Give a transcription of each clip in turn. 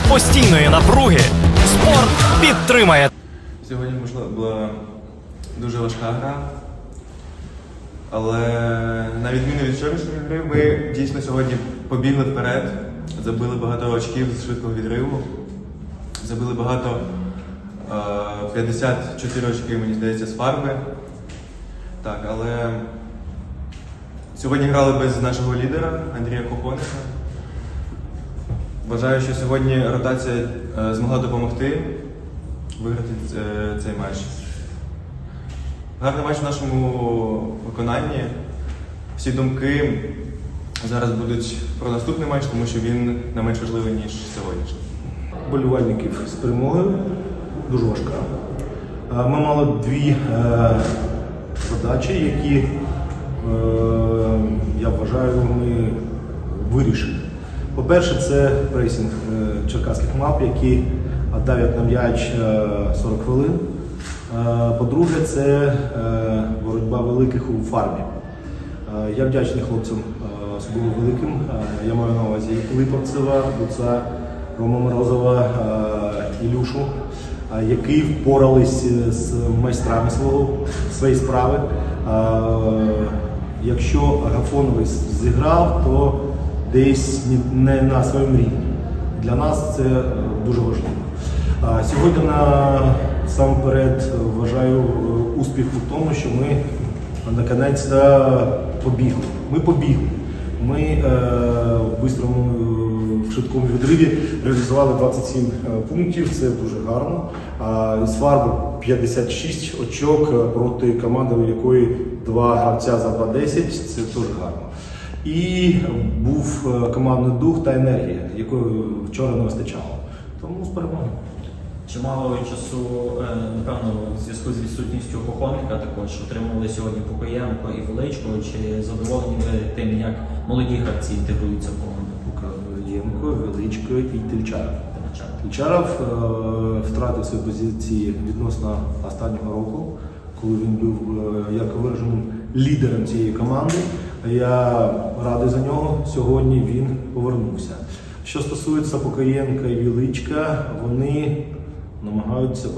серед постійної напруги спорт підтримає. Сьогодні була дуже важка гра. Але на відміну від вчорашньої гри, ми дійсно сьогодні побігли вперед, забили багато очків з швидкого відриву. Забили багато е, 54 очки, мені здається, з фарби. Так, але сьогодні грали без нашого лідера Андрія Кохоника. Вважаю, що сьогодні ротація е, змогла допомогти виграти е, цей матч. Гарний матч в нашому виконанні. Всі думки зараз будуть про наступний матч, тому що він не менш важливий, ніж сьогоднішній. болівальників з перемогою. Дуже важка. Е, Ми мали дві задачі, які, я вважаю, ми вирішили. По-перше, це пресінг е, черкаських мап, які давлять на м'яч е, 40 хвилин. Е, По-друге, це е, боротьба великих у фармі. Е, Я вдячний хлопцям е, особливо великим. Е, Я маю на увазі Липовцева, Буца, Рома Морозова, е, Ілюшу, е, які впорались з майстрами свого, своєї справи. Е, Якщо Агафоновий зіграв, то десь не на своєму рівні. Для нас це е, дуже важливо. Сьогодні насамперед вважаю е, успіх у тому, що ми наконець побігли. Ми побігли. Ми е, в бистрому в швидкому відриві реалізували 27 е, пунктів. Це дуже гарно. З фарби 56 очок проти команди, у якої два гравця за 2-10. Це дуже гарно. І був е, командний дух та енергія, якої вчора не вистачало. Тому з перемогою. Чимало часу, е, напевно, в зв'язку з відсутністю Кохоника також отримали сьогодні Покоєнко і Величко. Чи задоволені ви тим, як молоді гравці інтегруються в команду? Кукаєнко, Величко і Тельчаров. Тимчак? Тельчаров е, втратив свої позиції відносно останнього року, коли він був як вираженим лідером цієї команди. Я радий за нього. Сьогодні він повернувся. Що стосується Покоєнка і Віличка, вони намагаються е,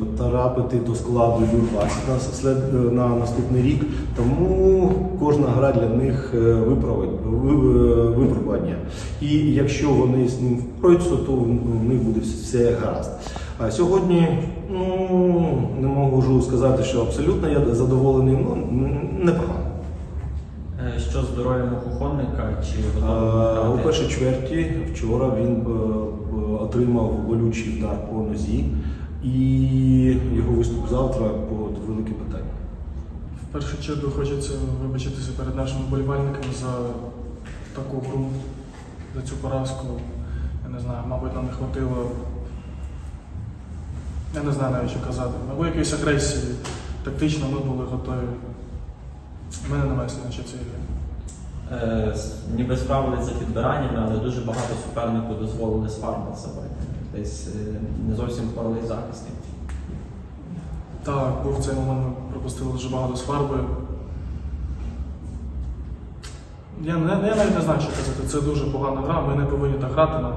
потрапити до складу Ю-20 на, след- е, на наступний рік. Тому кожна гра для них е, випробування. І якщо вони з ним впораються, то в них буде все гаразд. А сьогодні ну, не можу сказати, що абсолютно я задоволений, ну непогано. Що з здоров'ям? Чи готовий У першій чверті вчора він е, е, отримав болючий вдар по нозі, і його виступ завтра по велике питання. В першу чергу хочеться вибачитися перед нашими вболівальниками за таку гру, за цю поразку. Я не знаю, мабуть, нам не хватило. Я не знаю навіть що казати. Або якоїсь агресії. Тактично ми були готові. У мене немає слів ще цієї Ніби справились за підбираннями, але дуже багато супернику дозволили фарми забити. Десь е, не зовсім впорались в захисті. Так, був цей момент, ми пропустили дуже багато з фарби. Я, не- я навіть не знаю, що казати. Це дуже погана гра, ми не повинні так грати, але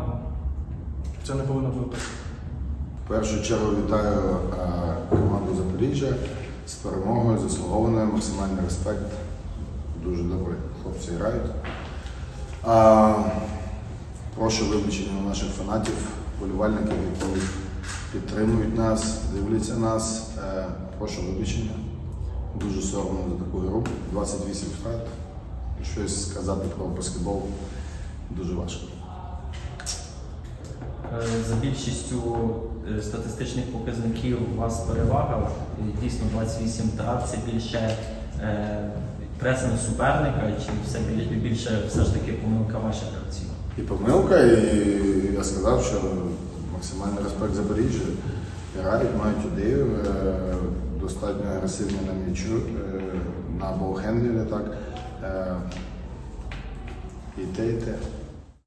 це не повинно бути. В першу чергу вітаю е, команду Запоріжжя з перемогою, заслугованою, максимальний респект. Дуже добре хлопці грають. А, прошу вибачення наших фанатів, болівальників, які підтримують нас, дивляться нас. Е, прошу вибачення. Дуже соромно за таку гру. 28 втрат. Щось сказати про баскетбол дуже важко. Е, За більшістю е, статистичних показників у вас перевага. Дійсно 28 втрат це більше пресинг суперника, чи все більше все ж таки помилка ваша гравців? І помилка, і я сказав, що максимальний респект Запоріжжя. Грають, мають ідею, достатньо агресивні на м'ячу, е, на болхендлері, так. Е, І те, і те.